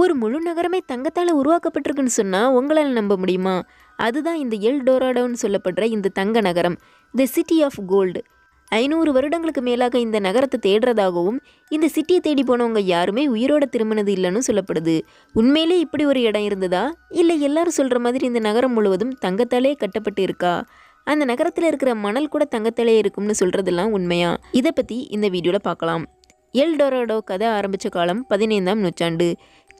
ஒரு முழு நகரமே தங்கத்தால் உருவாக்கப்பட்டிருக்குன்னு சொன்னால் உங்களால் நம்ப முடியுமா? அதுதான் இந்த எல் டோராடோன்னு சொல்லப்படுற இந்த தங்க நகரம் தி சிட்டி ஆஃப் கோல்டு ஐநூறு வருடங்களுக்கு மேலாக இந்த நகரத்தை தேடுறதாகவும் இந்த சிட்டியை தேடி போனவங்க யாருமே உயிரோட திரும்பினது இல்லைன்னு சொல்லப்படுது. உண்மையிலே இப்படி ஒரு இடம் இருந்ததா? இல்லை எல்லாரும் சொல்கிற மாதிரி இந்த நகரம் முழுவதும் தங்கத்தாலே கட்டப்பட்டு இருக்கா? அந்த நகரத்தில் இருக்கிற மணல் கூட தங்கத்தாலே இருக்கும்னு சொல்கிறதெல்லாம் உண்மையா? இதை பற்றி இந்த வீடியோவில் பார்க்கலாம். எல் டொராடோ கதை ஆரம்பித்த காலம் பதினைந்தாம் நூற்றாண்டு.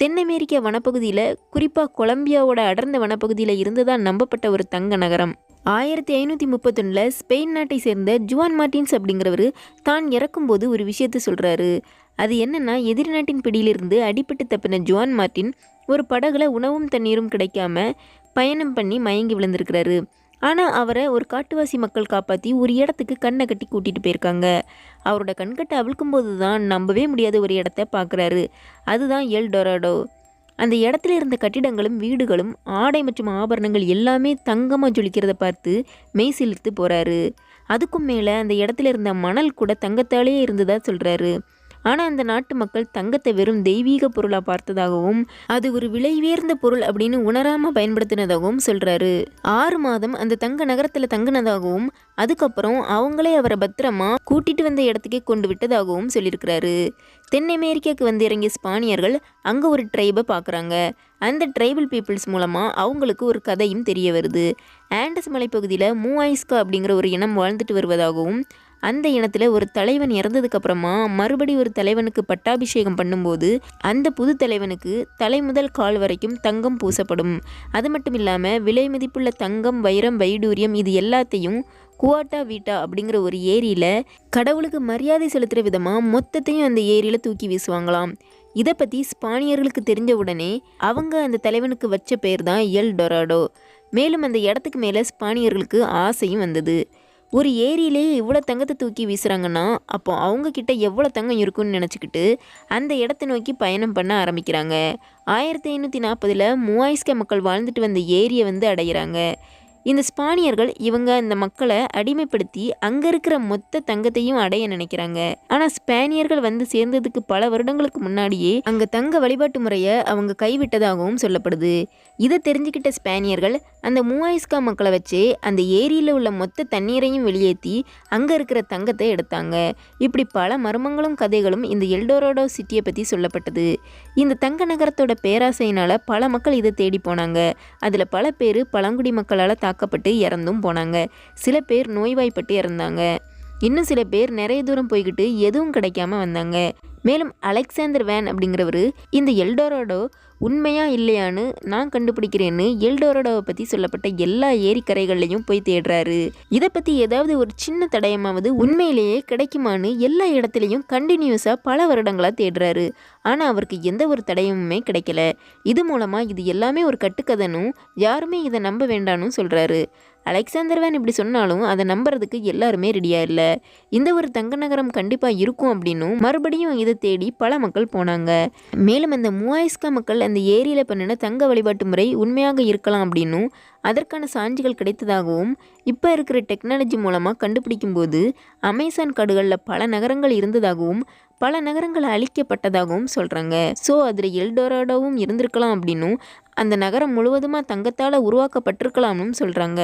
தென் அமெரிக்க வனப்பகுதியில் குறிப்பாக கொலம்பியாவோட அடர்ந்த வனப்பகுதியில் இருந்ததா நம்பப்பட்ட ஒரு தங்க நகரம். ஆயிரத்தி ஐநூற்றி முப்பத்தொன்னில் ஸ்பெயின் நாட்டை சேர்ந்த ஜுவான் மார்டின்ஸ் அப்படிங்கிறவர் தான் இறக்கும்போது ஒரு விஷயத்த சொல்கிறாரு அது என்னென்னா எதிரி நாட்டின் பிடியிலிருந்து அடிபட்டு தப்பின ஜுவான் மார்ட்டின் ஒரு படகுல உணவும் தண்ணீரும் கிடைக்காம பயணம் பண்ணி மயங்கி விழுந்திருக்கிறாரு. ஆனால் அவரை ஒரு காட்டுவாசி மக்கள் காப்பாற்றி ஒரு இடத்துக்கு கண்ணை கட்டி கூட்டிகிட்டு போயிருக்காங்க. அவரோட கண்கட்டை அவிழ்க்கும்போது தான் நம்பவே முடியாத ஒரு இடத்த பார்க்குறாரு. அதுதான் எல் டொராடோ அந்த இடத்துல இருந்த கட்டிடங்களும் வீடுகளும் ஆடை மற்றும் ஆபரணங்கள் எல்லாமே தங்கமாக ஜொலிக்கிறத பார்த்து மெய் சிலிர்த்து போகிறாரு அதுக்கும் மேலே அந்த இடத்துல இருந்த மணல் கூட தங்கத்தாலே இருந்ததாக சொல்கிறாரு ஆனால் அந்த நாட்டு மக்கள் தங்கத்தை வெறும் தெய்வீக பொருளாக பார்த்ததாகவும் அது ஒரு விலை உயர்ந்த பொருள் அப்படின்னு உணராமல் பயன்படுத்தினதாகவும் சொல்கிறாரு ஆறு மாதம் அந்த தங்க நகரத்தில் தங்கினதாகவும் அதுக்கப்புறம் அவங்களே அவரை பத்திரமா கூட்டிட்டு வந்த இடத்துக்கே கொண்டு விட்டதாகவும் சொல்லியிருக்கிறாரு. தென் அமெரிக்காவுக்கு வந்து இறங்கிய ஸ்பானியர்கள் அங்கே ஒரு ட்ரைபை பார்க்குறாங்க அந்த ட்ரைபல் பீப்புள்ஸ் மூலமாக அவங்களுக்கு ஒரு கதையும் தெரிய வருது. ஆண்டஸ் மலைப்பகுதியில் மூவாய்ஸ்கா அப்படிங்கிற ஒரு இனம் வாழ்ந்துட்டு வருவதாகவும் அந்த இனத்தில் ஒரு தலைவன் இறந்ததுக்கப்புறமா மறுபடி ஒரு தலைவனுக்கு பட்டாபிஷேகம் பண்ணும்போது அந்த புது தலைவனுக்கு தலை முதல் கால் வரைக்கும் தங்கம் பூசப்படும். அது மட்டும் இல்லாமல் விலை மதிப்புள்ள தங்கம் வைரம் வைடூரியம் இது எல்லாத்தையும் குவாட்டா வீட்டா அப்படிங்கிற ஒரு ஏரியில் கடவுளுக்கு மரியாதை செலுத்துகிற விதமாக மொத்தத்தையும் அந்த ஏரியில் தூக்கி வீசுவாங்களாம். இதை பற்றி ஸ்பானியர்களுக்கு தெரிஞ்ச உடனே அவங்க அந்த தலைவனுக்கு வச்ச பேர் தான் எல் டொராடோ. மேலும் அந்த இடத்துக்கு மேலே ஸ்பானியர்களுக்கு ஆசையும் வந்தது. ஒரு ஏரியிலேயே இவ்வளோ தங்கத்தை தூக்கி வீசுகிறாங்கன்னா அப்போ அவங்கக்கிட்ட எவ்வளோ தங்கம் இருக்குன்னு நினச்சிக்கிட்டு அந்த இடத்த நோக்கி பயணம் பண்ண ஆரம்பிக்கிறாங்க. ஆயிரத்தி ஐநூற்றி நாற்பதில் மூவாயிஸ்க மக்கள் வாழ்ந்துட்டு வந்த ஏரியை வந்து அடைகிறாங்க இந்த ஸ்பானியர்கள் இவங்க இந்த மக்களை அடிமைப்படுத்தி அங்கே இருக்கிற மொத்த தங்கத்தையும் அடைய நினைக்கிறாங்க. ஆனால் ஸ்பானியர்கள் வந்து சேர்ந்ததுக்கு பல வருடங்களுக்கு முன்னாடியே அங்கே தங்க வழிபாட்டு முறையை அவங்க கைவிட்டதாகவும் சொல்லப்படுது. இதை தெரிஞ்சுக்கிட்ட ஸ்பானியர்கள் அந்த மூவாயிஸ்கா மக்களை வச்சு அந்த ஏரியில் உள்ள மொத்த தண்ணீரையும் வெளியேற்றி அங்கே இருக்கிற தங்கத்தை எடுத்தாங்க. இப்படி பல மர்மங்களும் கதைகளும் இந்த எல்டோரோடோ சிட்டியை பற்றி சொல்லப்பட்டது. இந்த தங்க நகரத்தோட பேராசையினால் பல மக்கள் இதை தேடி போனாங்க. அதில் பல பேர் பழங்குடி மக்களால் தாக்கப்பட்டு இறந்தும் போனாங்க. சில பேர் நோய்வாய்ப்பட்டு இறந்தாங்க. இன்னும் சில பேர் நிறைய தூரம் போய்கிட்டு எதுவும் கிடைக்காம வந்தாங்க. மேலும் அலெக்சாந்தர் வேன் அப்படிங்கிறவர் இந்த எல்டோரோடோ உண்மையா இல்லையான்னு நான் கண்டுபிடிக்கிறேன்னு எல்டோரோடோவை பற்றி சொல்லப்பட்ட எல்லா ஏரிக்கரைகள்லையும் போய் தேடுறாரு. இதை பற்றி ஏதாவது ஒரு சின்ன தடயமாவது உண்மையிலேயே கிடைக்குமான்னு எல்லா இடத்துலையும் கண்டினியூஸாக பல வருடங்களாக தேடுறாரு. ஆனால் அவருக்கு எந்த ஒரு தடயமுமே கிடைக்கல. இது மூலமாக இது எல்லாமே ஒரு கட்டுக்கதைனும் யாருமே இதை நம்ப வேண்டாம்னு சொல்கிறாரு அலெக்சாந்தர் வேன் இப்படி சொன்னாலும் அதை நம்புறதுக்கு எல்லாருமே ரெடியாக இல்லை. இந்த ஒரு தங்க நகரம் கண்டிப்பாக இருக்கும் அப்படின்னும் மறுபடியும் இதை தேடி பல மக்கள் போனாங்க. மேலும் அந்த மூவாயிஸ்கா மக்கள் அந்த ஏரியில் பண்ணின தங்க வழிபாட்டு முறை உண்மையாக இருக்கலாம் அப்படின்னும் அதற்கான சான்றுகள் கிடைத்ததாகவும் இப்போ இருக்கிற டெக்னாலஜி மூலமாக கண்டுபிடிக்கும்போது அமேசான் காடுகளில் பல நகரங்கள் இருந்ததாகவும் பல நகரங்கள் அழிக்கப்பட்டதாகவும் சொல்கிறாங்க ஸோ அதில் எல்டோராடோவும் இருந்திருக்கலாம் அப்படின்னும் அந்த நகரம் முழுவதுமாக தங்கத்தால் உருவாக்கப்பட்டிருக்கலாம்னு சொல்கிறாங்க